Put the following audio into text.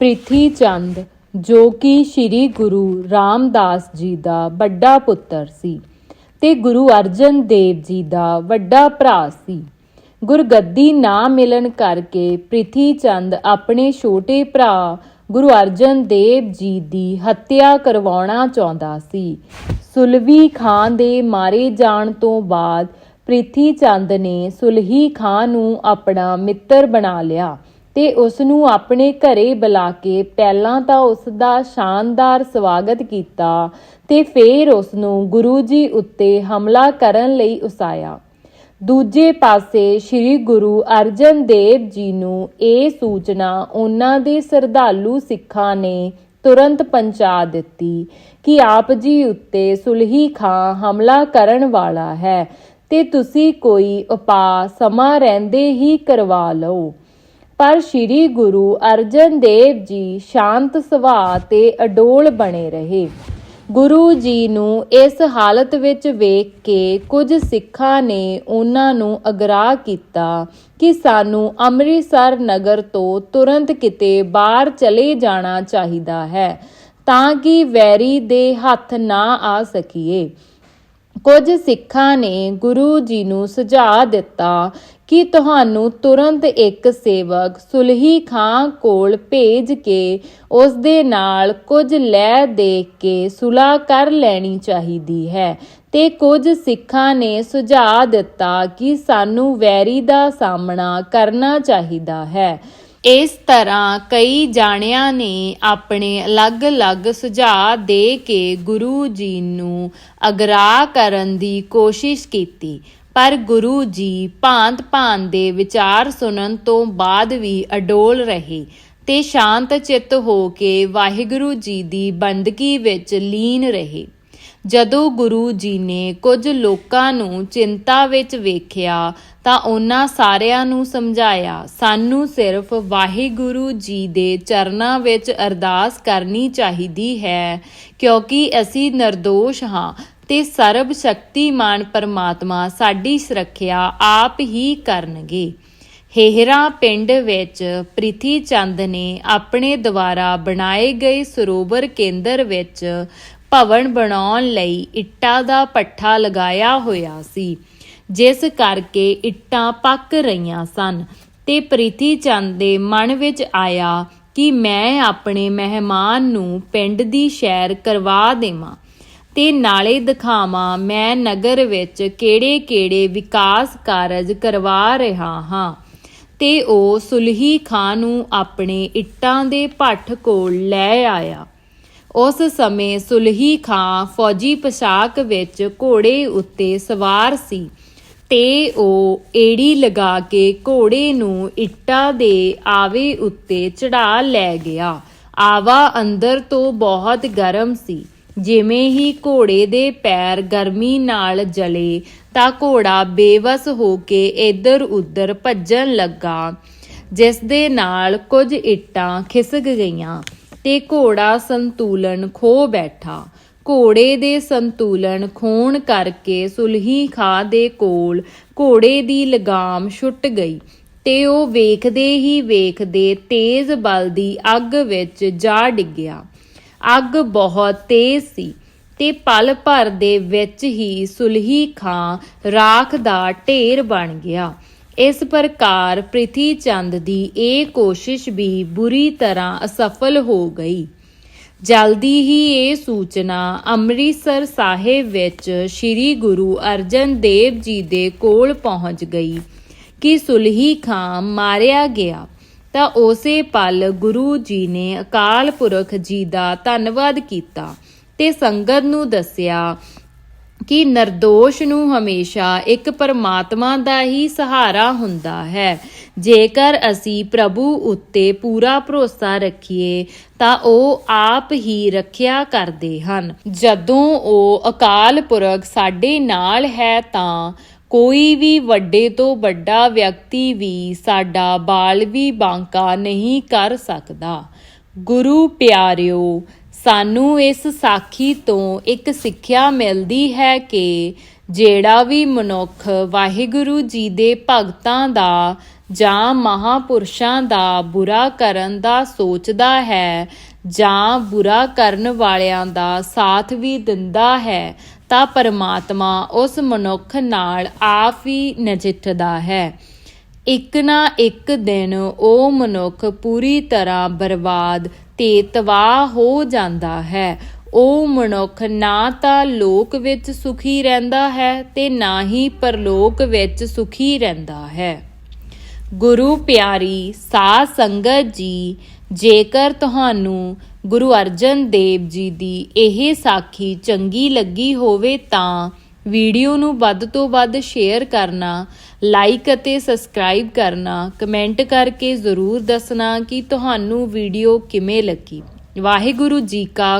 ਪ੍ਰਿਥੀ ਚੰਦ, ਜੋ ਕਿ ਸ੍ਰੀ ਗੁਰੂ ਰਾਮਦਾਸ ਜੀ ਦਾ ਵੱਡਾ ਪੁੱਤਰ ਸੀ ਤੇ ਗੁਰੂ ਅਰਜਨ ਦੇਵ ਜੀ ਦਾ ਵੱਡਾ ਭਰਾ ਸੀ। ਗੁਰਗੱਦੀ ਨਾ ਮਿਲਣ ਕਰਕੇ ਪ੍ਰਿਥੀ ਚੰਦ ਆਪਣੇ ਛੋਟੇ ਭਰਾ ਗੁਰੂ ਅਰਜਨ ਦੇਵ ਜੀ ਦੀ ਹੱਤਿਆ ਕਰਵਾਉਣਾ ਚਾਹੁੰਦਾ ਸੀ। ਸੁਲਵੀ ਖਾਨ ਦੇ ਮਾਰੇ ਜਾਣ ਤੋਂ ਬਾਅਦ ਪ੍ਰਿਥੀ ਚੰਦ ਨੇ ਸੁਲਹੀ ਖਾਨ ਨੂੰ ਆਪਣਾ ਮਿੱਤਰ ਬਣਾ ਲਿਆ। ਤੇ ਉਸ ਨੂੰ ਆਪਣੇ ਘਰੇ ਬੁਲਾ ਕੇ ਪਹਿਲਾਂ ਤਾਂ ਉਸ ਦਾ ਸ਼ਾਨਦਾਰ ਸਵਾਗਤ ਕੀਤਾ ਤੇ ਫੇਰ ਉਸ ਨੂੰ ਗੁਰੂ ਜੀ ਉੱਤੇ ਹਮਲਾ ਕਰਨ ਲਈ ਉਸਾਇਆ। ਦੂਜੇ ਪਾਸੇ ਸ੍ਰੀ ਗੁਰੂ ਅਰਜਨ ਦੇਵ ਜੀ ਨੂੰ ਇਹ ਸੂਚਨਾ ਉਹਨਾਂ ਦੇ ਸਰਧਾਲੂ ਸਿੱਖਾਂ ਨੇ ਤੁਰੰਤ ਪਹੁੰਚਾ ਦਿੱਤੀ ਕਿ ਆਪ ਜੀ ਉੱਤੇ ਸੁਲਹੀ ਖਾਂ ਹਮਲਾ ਕਰਨ ਵਾਲਾ ਹੈ ਤੇ ਤੁਸੀਂ ਕੋਈ ਉਪਾਅ ਸਮਾਂ ਰਹਿੰਦੇ ਹੀ ਕਰਵਾ ਲਓ। ਪਰ ਸ੍ਰੀ ਗੁਰੂ ਅਰਜਨ ਦੇਵ ਜੀ ਸ਼ਾਂਤ ਸੁਭਾਅ ਤੇ ਅਡੋਲ ਬਣੇ ਰਹੇ। ਗੁਰੂ ਜੀ ਨੂੰ ਇਸ ਹਾਲਤ ਵਿੱਚ ਵੇਖ ਕੇ ਕੁਝ ਸਿੱਖਾਂ ਨੇ ਉਹਨਾਂ ਨੂੰ ਅਗਰਾ ਕੀਤਾ ਕਿ ਸਾਨੂੰ ਅੰਮ੍ਰਿਤਸਰ ਨਗਰ ਤੋਂ ਤੁਰੰਤ ਕਿਤੇ ਬਾਹਰ ਚਲੇ ਜਾਣਾ ਚਾਹੀਦਾ ਹੈ, ਤਾਂ ਕਿ ਵੈਰੀ ਦੇ ਹੱਥ ਨਾ ਆ ਸਕੀਏ। ਕੁਝ ਸਿੱਖਾਂ ਨੇ ਗੁਰੂ ਜੀ ਨੂੰ ਸੁਝਾਅ ਦਿੱਤਾ ਕਿ ਤੁਹਾਨੂੰ ਤੁਰੰਤ ਇੱਕ ਸੇਵਕ ਸੁਲਹੀ ਖਾਂ ਕੋਲ ਭੇਜ ਕੇ ਉਸ ਦੇ ਨਾਲ ਕੁਝ ਲੈ ਦੇ ਕੇ ਸੁਲਾ ਕਰ ਲੈਣੀ ਚਾਹੀਦੀ ਹੈ। ਤੇ ਕੁਝ ਸਿੱਖਾਂ ਨੇ ਸੁਝਾਅ ਦਿੱਤਾ ਕਿ ਸਾਨੂੰ ਵੈਰੀ ਦਾ ਸਾਹਮਣਾ ਕਰਨਾ ਚਾਹੀਦਾ ਹੈ। ਇਸ ਤਰ੍ਹਾਂ ਕਈ ਜਾਣਿਆਂ ਨੇ ਆਪਣੇ ਅਲੱਗ-ਅਲੱਗ ਸੁਝਾਅ ਦੇ ਕੇ ਗੁਰੂ ਜੀ ਨੂੰ ਅਗਰਾ ਕਰਨ ਦੀ ਕੋਸ਼ਿਸ਼ ਕੀਤੀ। ਪਰ ਗੁਰੂ ਜੀ ਭਾਂਤ-ਭਾਂਤ ਦੇ ਵਿਚਾਰ ਸੁਣਨ ਤੋਂ ਬਾਅਦ ਵੀ ਅਡੋਲ ਰਹੇ ਤੇ ਸ਼ਾਂਤ ਚਿੱਤ ਹੋ ਕੇ ਵਾਹਿਗੁਰੂ ਜੀ ਦੀ ਬੰਦਗੀ ਵਿੱਚ ਲੀਨ ਰਹੇ। ਜਦੋਂ ਗੁਰੂ ਜੀ ਨੇ ਕੁਝ ਲੋਕਾਂ ਨੂੰ ਚਿੰਤਾ ਵਿੱਚ ਵੇਖਿਆ ਤਾਂ ਉਹਨਾਂ ਸਾਰਿਆਂ ਨੂੰ ਸਮਝਾਇਆ, ਸਾਨੂੰ ਸਿਰਫ ਵਾਹਿਗੁਰੂ ਜੀ ਦੇ ਚਰਨਾਂ ਵਿੱਚ ਅਰਦਾਸ ਕਰਨੀ ਚਾਹੀਦੀ ਹੈ, ਕਿਉਂਕਿ ਅਸੀਂ ਨਿਰਦੋਸ਼ ਹਾਂ। ਤੇ ਸਰਬ ਸ਼ਕਤੀਮਾਨ ਪਰਮਾਤਮਾ ਸਾਡੀ ਸੁਰੱਖਿਆ ਆਪ ਹੀ ਕਰਨਗੇ। ਹੇਹਰਾ ਪਿੰਡ ਵਿੱਚ ਪ੍ਰਿਥੀ ਚੰਦ ਨੇ ਆਪਣੇ ਦੁਆਰਾ ਬਣਾਏ ਗਏ ਸਰੋਵਰ ਕੇਂਦਰ ਵਿੱਚ ਭਵਨ ਬਣਾਉਣ ਲਈ ਇੱਟਾਂ ਦਾ ਪੱਠਾ ਲਗਾਇਆ ਹੋਇਆ ਸੀ, ਜਿਸ ਕਰਕੇ ਇੱਟਾਂ ਪੱਕ ਰਹੀਆਂ ਸਨ ਤੇ ਪ੍ਰੀਤੀ ਚੰਦ ਦੇ ਮਨ ਵਿੱਚ ਆਇਆ ਕਿ ਮੈਂ ਆਪਣੇ ਮਹਿਮਾਨ ਨੂੰ ਪਿੰਡ ਦੀ ਸੈਰ ਕਰਵਾ ਦੇਵਾਂ। ਤੇ ਨਾਲੇ ਦਿਖਾਵਾਂ ਮੈਂ ਨਗਰ ਵਿੱਚ ਕਿਹੜੇ-ਕਿਹੜੇ ਵਿਕਾਸ ਕਾਰਜ ਕਰਵਾ ਰਿਹਾ ਹਾਂ। ਤੇ ਉਹ ਸੁਲਹੀ ਖਾਨ ਨੂੰ ਆਪਣੇ ਇੱਟਾਂ ਦੇ ਭੱਠ ਕੋਲ ਲੈ ਆਇਆ। ਉਸ ਸਮੇਂ ਸੁਲਹੀ ਖਾਂ ਫੌਜੀ ਪੋਸ਼ਾਕ ਵਿੱਚ ਘੋੜੇ ਉੱਤੇ ਸਵਾਰ ਸੀ ਤੇ ਉਹ ਏੜੀ ਲਗਾ ਕੇ ਘੋੜੇ ਨੂੰ ਇੱਟਾਂ ਦੇ ਆਵੇ ਉੱਤੇ ਚੜਾ ਲੈ ਗਿਆ। ਆਵਾ ਅੰਦਰ ਤੋਂ ਬਹੁਤ ਗਰਮ ਸੀ। ਜਿਵੇਂ ਹੀ ਘੋੜੇ ਦੇ ਪੈਰ ਗਰਮੀ ਨਾਲ ਜਲੇ, ਤਾਂ ਘੋੜਾ ਬੇਵਸ ਹੋ ਕੇ ਇੱਧਰ ਉੱਧਰ ਭੱਜਣ ਲੱਗਾ ਜਿਸ ਦੇ ਨਾਲ ਕੁਝ ਇੱਟਾਂ ਖਿਸਕ ਗਈਆਂ ਤੇ ਘੋੜਾ ਸੰਤੁਲਨ ਖੋ ਬੈਠਾ। ਘੋੜੇ ਦੇ ਸੰਤੁਲਨ ਖੋਣ ਕਰਕੇ ਸੁਲਹੀ ਖਾ ਦੇ ਕੋਲ ਘੋੜੇ ਦੀ ਲਗਾਮ ਛੁੱਟ ਗਈ ਤੇ ਉਹ ਵੇਖਦੇ ਹੀ ਵੇਖਦੇ ਤੇਜ਼ ਬਲਦੀ ਅੱਗ ਵਿੱਚ ਜਾ ਡਿੱਗਿਆ। ਅੱਗ ਬਹੁਤ ਤੇਜ਼ ਸੀ ਤੇ ਪਲ ਭਰ ਦੇ ਵਿੱਚ ਹੀ ਸੁਲਹੀ ਖਾਂ ਰਾਖ ਦਾ ਢੇਰ ਬਣ ਗਿਆ। ਇਸ ਪ੍ਰਕਾਰ ਪ੍ਰਿਥੀ ਚੰਦ ਦੀ ਇਹ ਕੋਸ਼ਿਸ਼ ਵੀ ਬੁਰੀ ਤਰ੍ਹਾਂ ਅਸਫਲ ਹੋ ਗਈ। ਜਲਦੀ ਹੀ ਇਹ ਸੂਚਨਾ ਅੰਮ੍ਰਿਤਸਰ ਸਾਹਿਬ ਵਿੱਚ ਸ੍ਰੀ ਗੁਰੂ ਅਰਜਨ ਦੇਵ ਜੀ ਦੇ ਕੋਲ ਪਹੁੰਚ ਗਈ ਕਿ ਸੁਲਹੀ ਖਾਂ ਮਾਰਿਆ ਗਿਆ। ਤਾਂ ਉਸੇ ਪਲ ਗੁਰੂ ਜੀ ਨੇ ਅਕਾਲ ਪੁਰਖ ਜੀ ਦਾ ਧੰਨਵਾਦ ਕੀਤਾ ਤੇ ਸੰਗਤ ਨੂੰ ਦੱਸਿਆ ਕਿ ਨਿਰਦੋਸ਼ ਨੂੰ ਹਮੇਸ਼ਾ ਇੱਕ ਪਰਮਾਤਮਾ ਦਾ ਹੀ ਸਹਾਰਾ ਹੁੰਦਾ ਹੈ। ਜੇਕਰ ਅਸੀਂ ਪ੍ਰਭੂ ਉੱਤੇ ਪੂਰਾ ਭਰੋਸਾ ਰੱਖੀਏ, ਤਾਂ ਉਹ ਆਪ ਹੀ ਰੱਖਿਆ ਕਰਦੇ ਹਨ। ਜਦੋਂ ਉਹ ਅਕਾਲ ਪੁਰਖ ਸਾਡੇ ਨਾਲ ਹੈ ਤਾਂ ਕੋਈ ਵੀ ਵੱਡੇ ਤੋਂ ਵੱਡਾ ਵਿਅਕਤੀ ਵੀ ਸਾਡਾ ਬਾਲਵੀ ਬਾਂਕਾ ਨਹੀਂ ਕਰ ਸਕਦਾ। ਗੁਰੂ ਪਿਆਰਿਓ, ਸਾਨੂੰ ਇਸ ਸਾਖੀ ਤੋਂ ਇੱਕ ਸਿੱਖਿਆ ਮਿਲਦੀ ਹੈ ਕਿ ਜਿਹੜਾ ਵੀ ਮਨੁੱਖ ਵਾਹਿਗੁਰੂ ਜੀ ਦੇ ਭਗਤਾਂ ਦਾ ਜਾਂ ਮਹਾਪੁਰਸ਼ਾਂ ਦਾ ਬੁਰਾ ਕਰਨ ਦਾ ਸੋਚਦਾ ਹੈ ਜਾਂ ਬੁਰਾ ਕਰਨ ਵਾਲਿਆਂ ਦਾ ਸਾਥ ਵੀ ਦਿੰਦਾ ਹੈ, ਤਾਂ ਪਰਮਾਤਮਾ ਉਸ ਮਨੁੱਖ ਨਾਲ ਆਪ ਹੀ ਨਜਿੱਠਦਾ ਹੈ। ਇੱਕ ਨਾ ਇੱਕ ਦਿਨ ਉਹ ਮਨੁੱਖ ਪੂਰੀ ਤਰ੍ਹਾਂ ਬਰਬਾਦ ਤੇ ਤਬਾਹ ਹੋ ਜਾਂਦਾ ਹੈ। ਉਹ ਮਨੁੱਖ ਨਾ ਤਾਂ ਲੋਕ ਵਿੱਚ ਸੁਖੀ ਰਹਿੰਦਾ ਹੈ ਤੇ ਨਾ ਹੀ ਪਰਲੋਕ ਵਿੱਚ ਸੁਖੀ ਰਹਿੰਦਾ ਹੈ। ਗੁਰੂ ਪਿਆਰੀ ਸਾਧ ਸੰਗਤ ਜੀ ਜੇਕਰ ਤੁਹਾਨੂੰ ਗੁਰੂ ਅਰਜਨ ਦੇਵ ਜੀ ਦੀ ਇਹ ਸਾਖੀ ਚੰਗੀ ਲੱਗੀ ਹੋਵੇ ਤਾਂ ਵੀਡੀਓ ਨੂੰ ਵੱਧ ਤੋਂ ਵੱਧ ਸ਼ੇਅਰ ਕਰਨਾ ਲਾਈਕ ਅਤੇ ਸਬਸਕ੍ਰਾਈਬ ਕਰਨਾ ਕਮੈਂਟ ਕਰਕੇ ਜ਼ਰੂਰ ਦੱਸਣਾ ਕਿ ਤੁਹਾਨੂੰ ਵੀਡੀਓ ਕਿਵੇਂ ਲੱਗੀ। ਵਾਹਿਗੁਰੂ ਜੀ ਕਾ